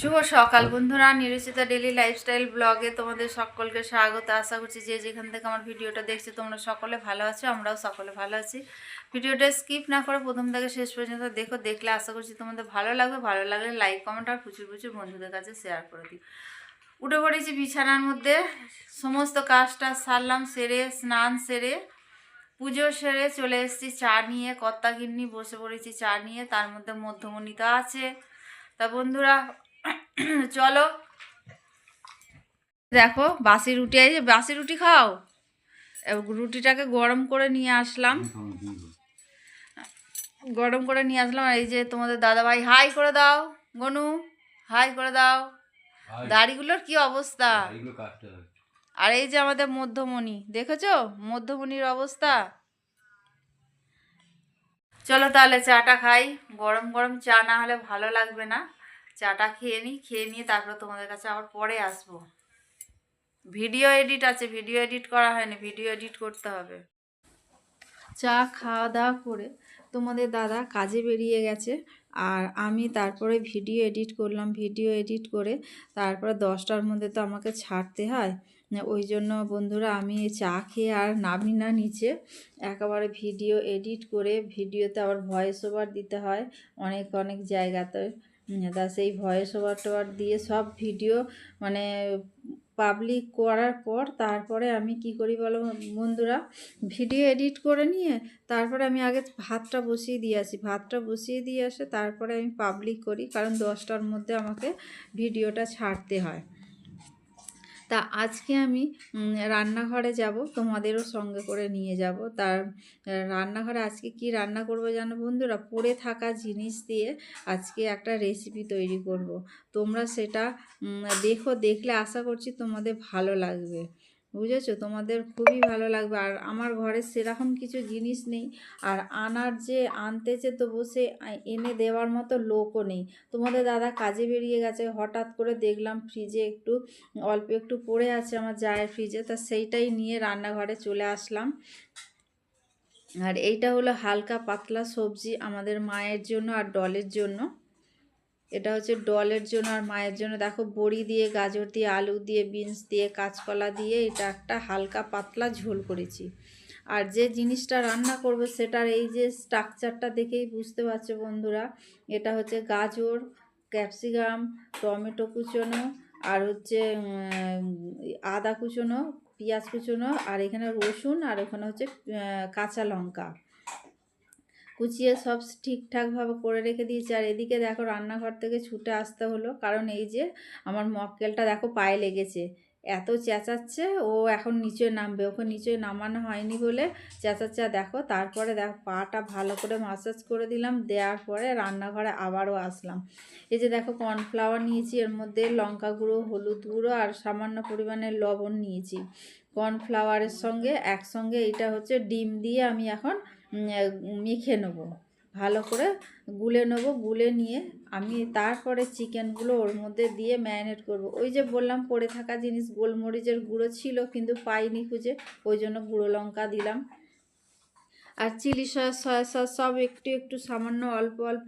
শুভ সকাল বন্ধুরা, নিরুচিতা daily lifestyle ব্লগে তোমাদের সকলকে স্বাগত। আশা করছি যে যেখান থেকে আমার ভিডিওটা দেখছ, তোমরা সকলে ভালো আছো, আমরাও সকলে ভালো আছি। ভিডিওটা স্কিপ না করে প্রথম থেকে শেষ পর্যন্ত দেখো, দেখলে আশা করছি তোমাদের ভালো লাগবে। ভালো লাগলে লাইক কমেন্ট আর প্রচুর প্রচুর বন্ধুদের কাছে শেয়ার করে দিই উঠে পড়েছি বিছানার মধ্যে। সমস্ত কাজটা সারলাম, সেরে, স্নান সেরে, পুজো সেরে চলে এসেছি চা নিয়ে কর্তা গিন্নি বসে পড়েছি চা নিয়ে, তার মধ্যে মধ্যমণিতা আছে। তা বন্ধুরা চলো। দেখো বাসি রুটি আছে বাসি রুটি খাও? রুটিটাকে গরম করে নিয়ে আসলাম। গরম করে নিয়ে আসলাম এই যে তোমাদের দাদা ভাই হাই করে দাও গনু হাই করে দাও। দাড়িগুলোর কি অবস্থা? আর এই যে আমাদের মধ্যমণি দেখেছ? মধ্যমণির অবস্থা। চলো তাহলে চাটা খাই। গরম গরম চা না হলে ভালো লাগবে না। চাটা খেয়ে নিই, খেয়ে নিয়ে তারপরে তোমাদের কাছে আবার পরে আসব। ভিডিও এডিট আছে, ভিডিও এডিট করা হয়নি, ভিডিও এডিট করতে হবে। চা খাওয়া দাওয়া করে তোমাদের দাদা কাজে বেরিয়ে গেছে আর আমি তারপরে ভিডিও এডিট করলাম, ভিডিও এডিট করে তারপরে দশটার মধ্যে তো আমাকে ছাড়তে হয়। ওই জন্য বন্ধুরা আমি চা খেয়ে আর নামি না নিচে, একেবারে ভিডিও এডিট করে, ভিডিওতে আবার ভয়েস ওভার দিতে হয় অনেক অনেক জায়গাতে। তা সেই ভয়েস ওভার টোভার দিয়ে সব ভিডিও মানে পাবলিক করার পর তারপরে আমি কি করি বলো বন্ধুরা? ভিডিও এডিট করে নিয়ে তারপরে আমি আগে ভাতটা বসিয়ে দিয়ে আসি। ভাতটা বসিয়ে দিয়ে আসে তারপরে আমি পাবলিক করি, কারণ দশটার মধ্যে আমাকে ভিডিওটা ছাড়তে হয়। তা আজকে আমি রান্নাঘরে যাব, তোমাদেরও সঙ্গে করে নিয়ে যাব। তার রান্নাঘরে আজকে কি রান্না করব জানো বন্ধুরা? পড়ে থাকা জিনিস দিয়ে আজকে একটা রেসিপি তৈরি করব। তোমরা সেটা দেখো, দেখলে আশা করছি তোমাদের ভালো লাগবে। বুঝেছ? তোমাদের খুবই ভালো লাগবে। আর আমার ঘরে সেরকম কিছু জিনিস নেই। আর আনার যে আনতেছে তো বসে এনে দেওয়ার মতো লোকও নেই। তোমাদের দাদা কাজে বেরিয়ে গেছে। হঠাৎ করে দেখলাম ফ্রিজে একটু, অল্প একটু পড়ে আছে আমার জায়ের ফ্রিজে তা সেইটাই নিয়ে রান্নাঘরে চলে আসলাম। আর এইটা হলো হালকা পাতলা সবজি আমাদের মায়ের জন্য আর ডলের জন্য। এটা হচ্ছে ডলের জন্য আর মায়ের জন্য। দেখো, বড়ি দিয়ে, গাজর দিয়ে, আলু দিয়ে, বিনস দিয়ে, কাঁচকলা দিয়ে এটা একটা হালকা পাতলা ঝোল করেছি। আর যে জিনিসটা রান্না করবে সেটার এই যে স্ট্রাকচারটা দেখেই বুঝতে পারছ বন্ধুরা, এটা হচ্ছে গাজর, ক্যাপসিকাম, টমেটো কুচোনো আর হচ্ছে আদা কুচোনো, পেঁয়াজ কুচোনো আর এখানে রসুন আর ওখানে হচ্ছে কাঁচা লঙ্কা। কুচিয়ে সব ঠিকঠাকভাবে করে রেখে দিয়েছি। আর এদিকে দেখো রান্নাঘর থেকে ছুটে আসতে হলো। কারণ এই যে আমার মক্কেলটা দেখো পায়ে লেগেছে। এত চেঁচাচ্ছে, ও এখন নিচে নামবে। ওকে নিচে নামানো হয়নি বলে চেঁচাচ্ছে। দেখো তারপরে দেখো পাটা ভালো করে মাসাজ করে দিলাম। দেওয়ার পরে রান্নাঘরে আবারও আসলাম। এই যে দেখো কর্নফ্লাওয়ার নিয়েছি। এর মধ্যে লঙ্কা গুঁড়ো, হলুদ গুঁড়ো আর সামান্য পরিমাণে লবণ নিয়েছি। কর্নফ্লাওয়ারের সঙ্গে একসঙ্গে এটা হচ্ছে ডিম দিয়ে আমি এখন মেখে নেব। ভালো করে গুলে নেব, গুলে নিয়ে আমি তারপরে চিকেনগুলো ওর মধ্যে দিয়ে ম্যারিনেট করব। ওই যে বললাম, পড়ে থাকা জিনিস গোলমরিচের গুঁড়ো ছিল, কিন্তু পাইনি খুঁজে, ওই জন্য গুঁড়ো লঙ্কা দিলাম। আর চিলি সস সয়া সস সব একটু একটু সামান্য অল্প অল্প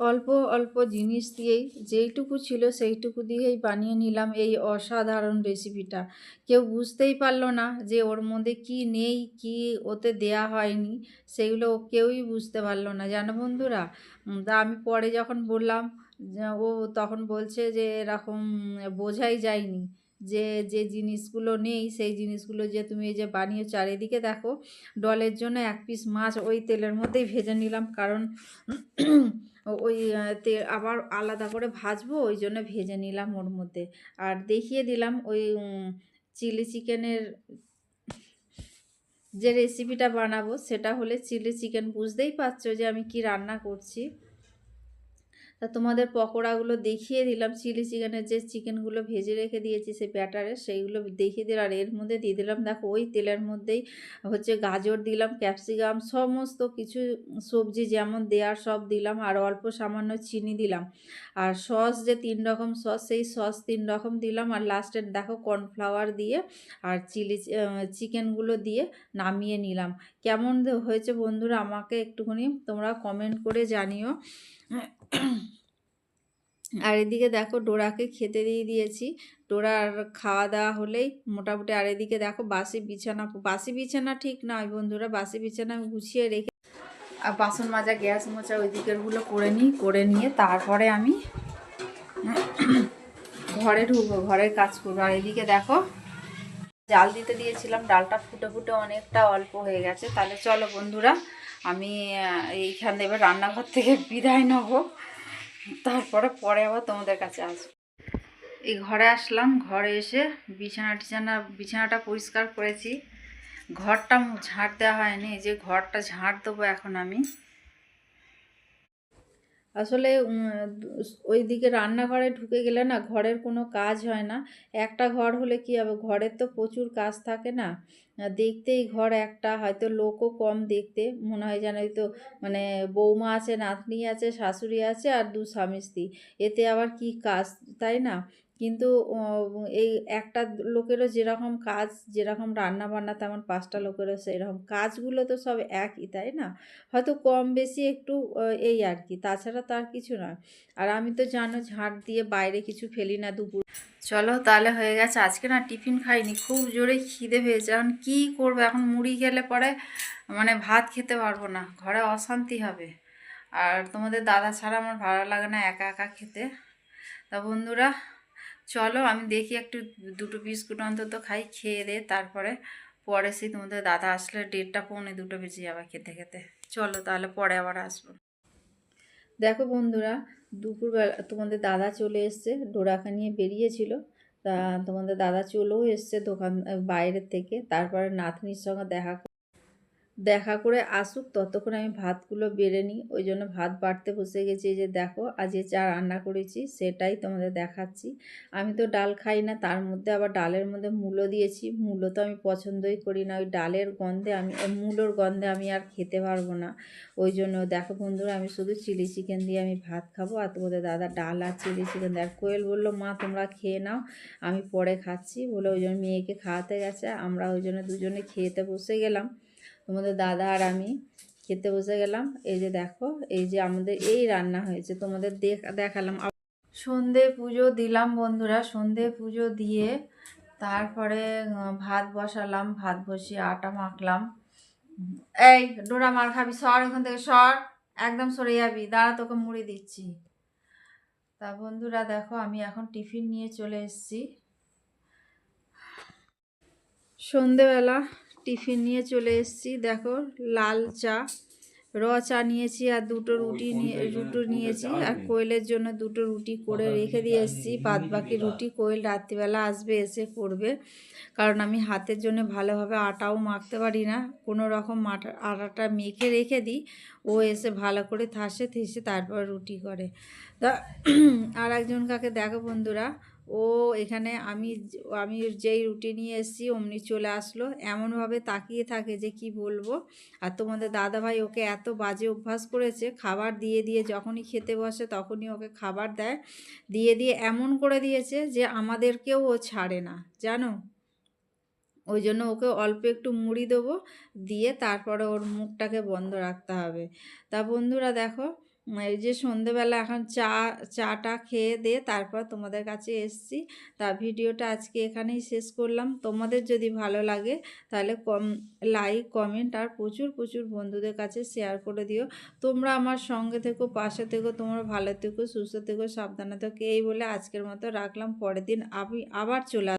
অল্প অল্প জিনিস দিয়েই, যেইটুকু ছিল সেইটুকু দিয়েই বানিয়ে নিলাম এই অসাধারণ রেসিপিটা। কেউ বুঝতেই পারল না যে ওর মধ্যে কি নেই, কি ওতে দেয়া হয়নি, সেগুলো কেউই বুঝতে পারল না। জানো বন্ধুরা আমি পরে যখন বললাম ও তখন বলছে যে এরকম বোঝাই যায়নি যে যে জিনিসগুলো নেই, সেই জিনিসগুলো যে তুমি এই যে বানিয়ে চারিদিকে দেখো, ডলের জন্য এক পিস মাছ ওই তেলের মধ্যেই ভেজে নিলাম। কারণ ওই তে আবার আলাদা করে ভাজবো, ওই জন্য ভেজে নিলাম ওর মধ্যে। আর দেখিয়ে দিলাম ওই চিলি চিকেনের যে রেসিপিটা বানাবো, সেটা হলে চিলি চিকেন বুঝতেই পারছ যে আমি কি রান্না করছি। তা তোমাদের পকোড়াগুলো দেখিয়ে দিলাম। চিলি চিকেনের যে চিকেনগুলো ভেজে রেখে দিয়েছি, সেই ব্যাটারে সেইগুলো দেখিয়ে দিলাম। আর এর মধ্যে দিয়ে দিলাম, দেখো ওই তেলের মধ্যেই হচ্ছে গাজর দিলাম ক্যাপসিকাম সমস্ত কিছু সবজি যেমন দেওয়ার সব দিলাম, আর অল্প সামান্য চিনি দিলাম। আর সস যে তিন রকম সস সেই সস তিন রকম দিলাম। আর লাস্টে দেখো কর্নফ্লাওয়ার দিয়ে আর চিলি চিকেনগুলো দিয়ে নামিয়ে নিলাম। কেমন হয়েছে বন্ধুরা, আমাকে একটুখানি তোমরা কমেন্ট করে জানিও। আর এদিকে দেখো ডোরাকে খেতে দিয়ে দিয়েছি। ডোরার খাওয়া দাওয়া হলেই মোটামুটি আর এদিকে দেখো বাসি বিছানা বাসি বিছানা ঠিক নয় বন্ধুরা, বাসি বিছানা আমি গুছিয়ে রেখে আর বাসন মাজা, গ্যাস মোচা ওই দিকেরগুলো করে নিই, করে নিয়ে তারপরে আমি ঘরে ঢুকবো, ঘরের কাজ করব। আর এদিকে দেখো জাল দিতে দিয়েছিলাম, ডালটা ফুটে ফুটে অনেকটা অল্প হয়ে গেছে। তাহলে চলো বন্ধুরা আমি এইখান এবার রান্নাঘর থেকে বিদায় নেব। তারপরে, পরে আবার তোমাদের কাছে আসব। এই ঘরে আসলাম, ঘরে এসে বিছানা টিছানা, বিছানাটা পরিষ্কার করেছি। ঘরটা ঝাঁট দেওয়া হয়নি যে ঘরটা ঝাঁট দেবো এখন আমি। আসলে ওই দিকে রান্নাঘরে ঢুকে গেলে না ঘরের কোনো কাজ হয় না। একটা ঘর হলে কি হবে? ঘরের তো প্রচুর কাজ থাকে না। দেখতেই ঘর একটা, হয়তো লোকও কম দেখতে। মনে হয় যেন তো মানে বৌমা আছে, নাতনি আছে, শাশুড়ি আছে আর দু স্বামী স্ত্রী। এতে আবার কি কাজ? তাই না? কিন্তু এই একটা লোকেরও যেরকম কাজ, যেরকম রান্না বান্না তেমন পাঁচটা লোকেরও সেরকম কাজগুলো তো সব একই, তাই না? হয়তো কম বেশি একটু এই আর কি, তাছাড়া তার কিছু নয়। আর আমি তো জানো ঝাঁট দিয়ে বাইরে কিছু ফেলি না দুপুর। চলো তাহলে হয়ে গেছে, আজকে না টিফিন খাইনি, খুব জোরে খিদে পেয়েছে। এখন কী করব? এখন মুড়ি খেলে পরে মানে ভাত খেতে পারব না, ঘরে অশান্তি হবে। আর তোমাদের দাদা ছাড়া আমার ভালো লাগে না একা একা খেতে। তা বন্ধুরা চলো আমি দেখি একটু দুটো বিস্কুট অন্তত খাই, খেয়ে দে, তারপরে পরে সেই তোমাদের দাদা আসলে দেড়টা পৌনে দুটো বেজে যাবে খেতে খেতে। চলো তাহলে পরে আবার আসব। দেখো বন্ধুরা, দুপুরবেলা তোমাদের দাদা চলে এসছে ডোরাখা নিয়ে বেরিয়েছিল। তা তোমাদের দাদা চলেও এসছে দোকান, বাইরের থেকে। তারপরে নাতনির সঙ্গে দেখা দেখা করে আসুক, ততক্ষণ আমি ভাতগুলো বেড়ে নিই। ওই জন্য ভাত বাড়তে বসে গেছি। যে দেখো, আজ যে চা রান্না করেছি, সেটাই তোমাদের দেখাচ্ছি। আমি তো ডাল খাই না, তার মধ্যে আবার ডালের মধ্যে মূলো দিয়েছি। মূলো তো আমি পছন্দই করি না। ওই ডালের গন্ধে আমি মূলোর গন্ধে আমি আর খেতে পারব না। ওই জন্য দেখো বন্ধুরা, আমি শুধু চিলি চিকেন দিয়ে আমি ভাত খাব। আর তোমাদের দাদা ডাল আর চিলি চিকেন দেয় কোয়েল বলল, মা, তোমরা খেয়ে নাও, আমি পরে খাচ্ছি। বলে ওই জন্য মেয়েকে খাওয়াতে গেছে। আমরা ওই জন্য দুজনে খেতে বসে গেলাম। তোমাদের দাদা আর আমি খেতে বসে গেলাম। এই যে দেখো, এই যে আমাদের এই রান্না হয়েছে, তোমাদের দেখ দেখালাম। সন্ধে পুজো দিলাম বন্ধুরা, সন্ধে পুজো দিয়ে তারপরে ভাত বসালাম, ভাত বসিয়ে আটা মাখলাম। এই, ডোরা মার খাবি, সর এখান থেকে, সর। একদম সরে যাবি, দাঁড়া, তোকে মুড়ি দিচ্ছি। তা বন্ধুরা দেখো, আমি এখন টিফিন নিয়ে চলে এসেছি। সন্ধেবেলা টিফিন নিয়ে চলে এসেছি। দেখো লাল চা র চা নিয়েছি আর দুটো রুটি নিয়ে দুটো নিয়েছি আর কোয়েলের জন্য দুটো রুটি করে রেখে দিয়ে এসেছি। বাদ বাকি রুটি কোয়েল রাত্রিবেলা আসবে এসে করবে। কারণ আমি হাতের জন্য ভালোভাবে আটাও মাখতে পারি না। কোনো রকম আটা আটাটা মেখে রেখে দিই। ও এসে ভালো করে থাসে থেসে তারপর রুটি করে। আর একজন কাকে দেখো বন্ধুরা ও এখানে আমি আমি যেই রুটি নিয়ে এসেছি, অমনি চলে আসলো। এমনভাবে তাকিয়ে থাকে যে কি বলব? আর তোমাদের দাদাভাই ওকে এত বাজে অভ্যাস করেছে, খাবার দিয়ে দিয়ে যখনই খেতে বসে তখনই ওকে খাবার দেয়। দিয়ে দিয়ে এমন করে দিয়েছে যে আমাদেরকেও ও ছাড়ে না, জানো? ওই জন্য ওকে অল্প একটু মুড়ি দেবো, দিয়ে তারপরে ওর মুখটাকে বন্ধ রাখতে হবে। তা বন্ধুরা দেখো এই যে সন্ধেবেলা এখন চা, চাটা খেয়ে দিয়ে তারপর তোমাদের কাছে এসছি। তা ভিডিওটা আজকে এখানেই শেষ করলাম। তোমাদের যদি ভালো লাগে, তাহলে কম, লাইক, কমেন্ট আর প্রচুর প্রচুর বন্ধুদের কাছে শেয়ার করে দিও। তোমরা আমার সঙ্গে থেকো, পাশে থেকো, তোমরা ভালো থেকো, সুস্থ থেকো, সাবধানে থেকো। এই বলে আজকের মতো রাখলাম। পরের দিন আমি আবার চলে